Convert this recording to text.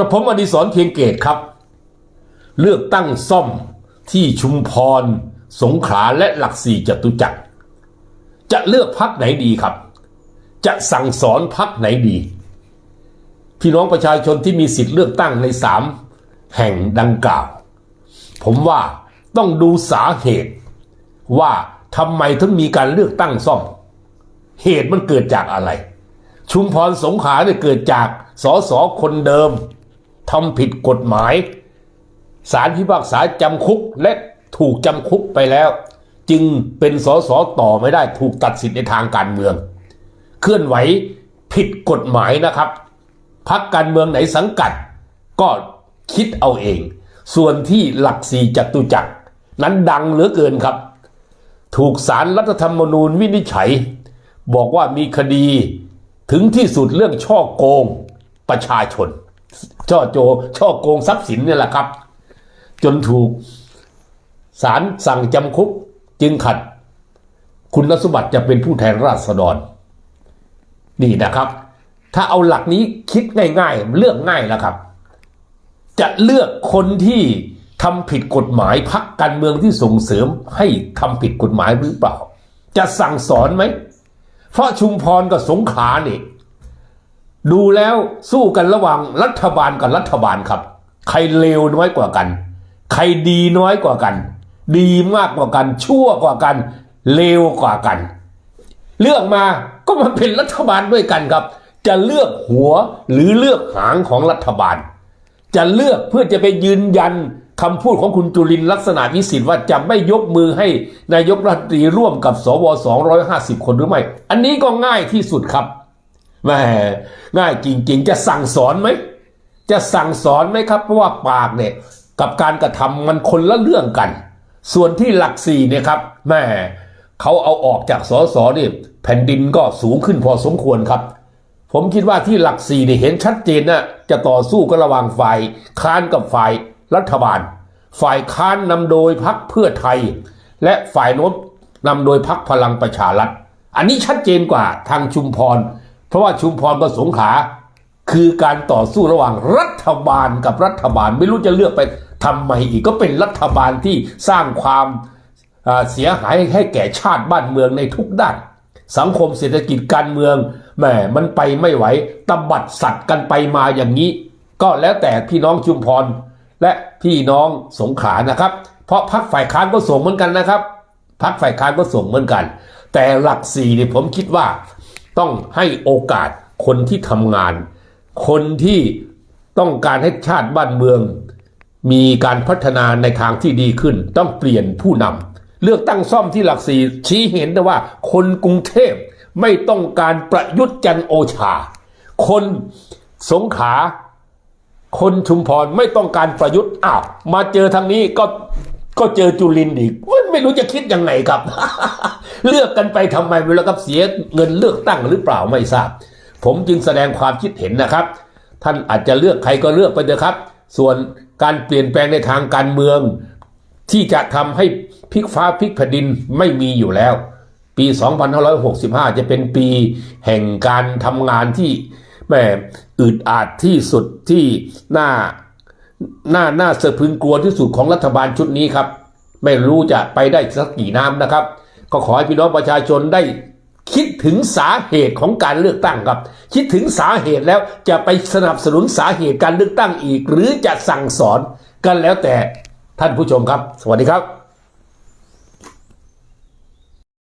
กระผมอดิศรเพียงเกตครับ เลือกตั้งซ่อมที่ชุมพร สงขลาและหลักสี่จตุจักร จะเลือกพักไหนดีครับ จะสั่งสอนพักไหนดี พี่น้องประชาชนที่มีสิทธิ์เลือกตั้งในสามแห่งดังกล่าว ผมว่าต้องดูสาเหตุ ว่าทำไมถึงมีการเลือกตั้งซ่อม เหตุมันเกิดจากอะไร ชุมพรสงขลาเนี่ยเกิดจากสสคนเดิม ทำผิดกฎหมายศาลพิพากษาจำคุกและถูกจำคุกไปแล้ว จึงเป็นสสต่อไม่ได้ถูกตัดสิทธิ์ในทางการเมือง เคลื่อนไหวผิดกฎหมายนะครับพักการเมืองไหนสังกัด ก็คิดเอาเอง ส่วนที่หลักสี่จตุจักร นั้นดังเหลือเกินครับ ถูกสารรัฐธรรมนูญวินิจฉัย บอกว่ามีคดีถึงที่สุดเรื่องช่อโกงประชาชน ช่อโจช่อโกงทรัพย์สินเนี่ยแหละครับ จนถูกศาลสั่งจำคุกจึงขัด คุณสมบัติจะเป็นผู้แทนราษฎร นี่นะครับ ถ้าเอาหลักนี้คิดง่ายๆ เลือกง่ายแล้วครับ จะเลือกคนที่ทำผิดกฎหมายพักการเมืองที่ส่งเสริมให้ทำผิดกฎหมายหรือเปล่า จะสั่งสอนไหม เพราะชุมพรกับสงขลานี่ ดูแล้วสู้กันระหว่างรัฐบาลกับรัฐบาลครับ ใครเลวน้อยกว่ากัน ใครดีน้อยกว่ากัน ดีมากกว่ากัน ชั่วกว่ากัน เลวกว่ากัน เลือกมาก็มาเป็นรัฐบาลด้วยกันครับ จะเลือกหัวหรือเลือกหางของรัฐบาล จะเลือกเพื่อจะไปยืนยันคำพูดของคุณจุลินลักษณะวิสิทธิ์ว่าจะไม่ยกมือให้นายกรัฐมนตรีร่วมกับสว 250 คนหรือไม่ อันนี้ก็ง่ายที่สุดครับ แหมง่ายจริง ๆ จะสั่งสอนไหม จะสั่งสอนไหมครับ เพราะว่าปากเนี่ยกับการกระทำมันคนละเรื่องกัน ส่วนที่หลักสี่เนี่ยครับแม่เขาเอาออกจากสสนี่แผ่นดินก็สูงขึ้นพอสมควรครับ ผมคิดว่าที่หลักสี่เนี่ยเห็นชัดเจนนะจะต่อสู้กันระหว่างฝ่ายค้านกับฝ่ายรัฐบาล ฝ่ายค้านนำโดยพักเพื่อไทย และฝ่ายน้นนำโดยพักพลังประชารัฐ อันนี้ชัดเจนกว่าทางชุมพร เพราะว่าชุมพรกับสงขลาคือการต่อสู้ระหว่างรัฐบาลกับรัฐบาลไม่รู้จะเลือกไปทำไมอีกก็เป็นรัฐบาลที่สร้างความเสียหายให้แก่ชาติบ้านเมืองในทุกด้าน สังคมเศรษฐกิจการเมืองแหมมันไปไม่ไหวตบัดสัตว์กันไปมาอย่างนี้ ก็แล้วแต่พี่น้องชุมพรและพี่น้องสงขลานะครับ เพราะพักฝ่ายค้านก็ส่งเหมือนกันนะครับพักฝ่ายค้านก็ส่งเหมือนกัน แต่หลักสี่เนี่ยผมคิดว่า ต้องให้โอกาสคนที่ทำงาน คนที่ต้องการให้ชาติบ้านเมือง มีการพัฒนาในทางที่ดีขึ้น ต้องเปลี่ยนผู้นำเลือกตั้งซ่อมที่หลักสี่ชี้เห็นได้ว่า คนกรุงเทพไม่ต้องการประยุทธ์จันโอชา คนสงขลาคนชุมพรไม่ต้องการประยุทธ์อ้าวมาเจอทางนี้ก็ ก็เจอจุลินอีกไม่รู้จะคิดยังไงครับ เลือกกันไปทำไมไม่รู้ครับเสียเงินเลือกตั้งหรือเปล่าไม่ทราบ ผมจึงแสดงความคิดเห็นนะครับ ท่านอาจจะเลือกใครก็เลือกไปเถอะครับ ส่วนการเปลี่ยนแปลงในทางการเมือง ที่จะทำให้พลิกฟ้าพลิกแผ่นดินไม่มีอยู่แล้ว ปี 2565 จะเป็นปีแห่งการทำงานที่แม่อึดอาดที่สุดที่น่า หน้าน่าสะพึงกลัวที่สุดของรัฐบาลชุดนี้ครับ ไม่รู้จะไปได้สักกี่น้ำนะครับ ก็ขอให้พี่น้องประชาชนได้คิดถึงสาเหตุของการเลือกตั้งครับ คิดถึงสาเหตุแล้วจะไปสนับสนุนสาเหตุการเลือกตั้งอีก หรือจะสั่งสอนกันแล้วแต่ท่านผู้ชมครับ สวัสดีครับ